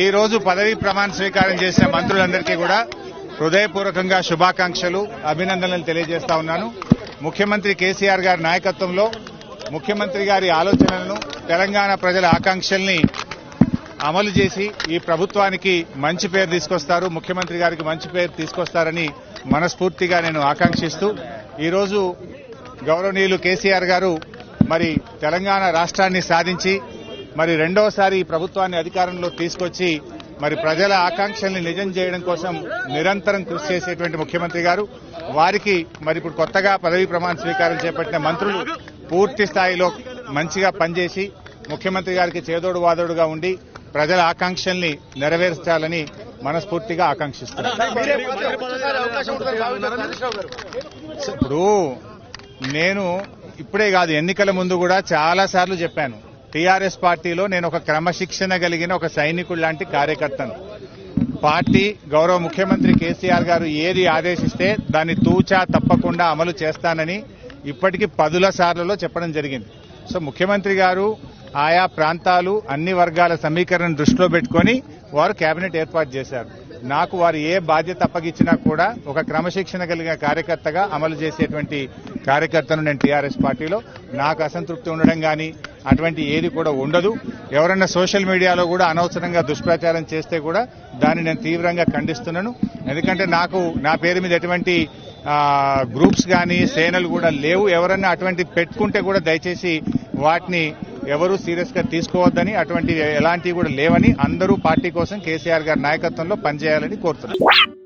ఈ రోజు పదవీ ప్రమాణ స్వీకారం చేసిన మంత్రులందరికీ కూడా హృదయపూర్వకంగా శుభాకాంక్షలు అభినందనలు తెలియజేస్తా ఉన్నాను. ముఖ్యమంత్రి కేసీఆర్ గారి నాయకత్వంలో ముఖ్యమంత్రి గారి ఆలోచనలను తెలంగాణ ప్రజల ఆకాంక్షల్ని అమలు చేసి ఈ ప్రభుత్వానికి మంచి పేరు తీసుకొస్తారు ముఖ్యమంత్రి గారికి మంచి పేరు తీసుకొస్తారని మనస్ఫూర్తిగా నేను ఆకాంక్షిస్తూ ఈరోజు గౌరవనీయులు కేసీఆర్ గారు మరి తెలంగాణ రాష్ట్రాన్ని సాధించి మరి రెండవసారి ఈ ప్రభుత్వాన్ని అధికారంలో తీసుకొచ్చి మరి ప్రజల ఆకాంక్షల్ని నిజం చేయడం కోసం నిరంతరం కృషి చేసేటువంటి ముఖ్యమంత్రి గారు. వారికి మరి ఇప్పుడు కొత్తగా పదవీ ప్రమాణ స్వీకారం చేపట్టిన మంత్రులు పూర్తి స్థాయిలో మంచిగా పనిచేసి ముఖ్యమంత్రి గారికి చేదోడు వాదోడుగా ఉండి ప్రజల ఆకాంక్షల్ని నెరవేర్చాలని మనస్ఫూర్తిగా ఆకాంక్షిస్తున్నాను. ఇప్పుడు నేను ఇప్పుడే కాదు ఎన్నికల ముందు కూడా చాలా సార్లు చెప్పాను. టీఆర్ఎస్ పార్టీలో నేను ఒక క్రమశిక్షణ కలిగిన ఒక సైనికుడు లాంటి కార్యకర్తను. పార్టీ గౌరవ ముఖ్యమంత్రి కేసీఆర్ గారు ఏది ఆదేశిస్తే దాన్ని తూచా తప్పకుండా అమలు చేస్తానని ఇప్పటికీ పదుల సార్లలో చెప్పడం జరిగింది. సో ముఖ్యమంత్రి గారు ఆయా ప్రాంతాలు అన్ని వర్గాల సమీకరణ దృష్టిలో పెట్టుకొని వారు కేబినెట్ ఏర్పాటు చేశారు. నాకు వారు ఏ బాధ్యత అప్పగించినా కూడా ఒక క్రమశిక్షణ కలిగిన కార్యకర్తగా అమలు చేసేటువంటి కార్యకర్తను నేను టీఆర్ఎస్ పార్టీలో. నాకు అసంతృప్తి ఉండడం కానీ అటువంటి ఏది కూడా ఉండదు. ఎవరైనా సోషల్ మీడియాలో కూడా అనవసరంగా దుష్ప్రచారం చేస్తే కూడా దాన్ని నేను తీవ్రంగా ఖండిస్తున్నాను. ఎందుకంటే నాకు నా పేరు మీద ఎటువంటి గ్రూప్స్ కానీ సేనలు కూడా లేవు. ఎవరన్నా అటువంటి పెట్టుకుంటే కూడా దయచేసి వాటిని ఎవరు సీరియస్గా తీసుకోవద్దని అటువంటి ఎలాంటివి కూడా లేవని అందరూ పార్టీ కోసం కేసీఆర్ గారి నాయకత్వంలో పనిచేయాలని కోరుతున్నారు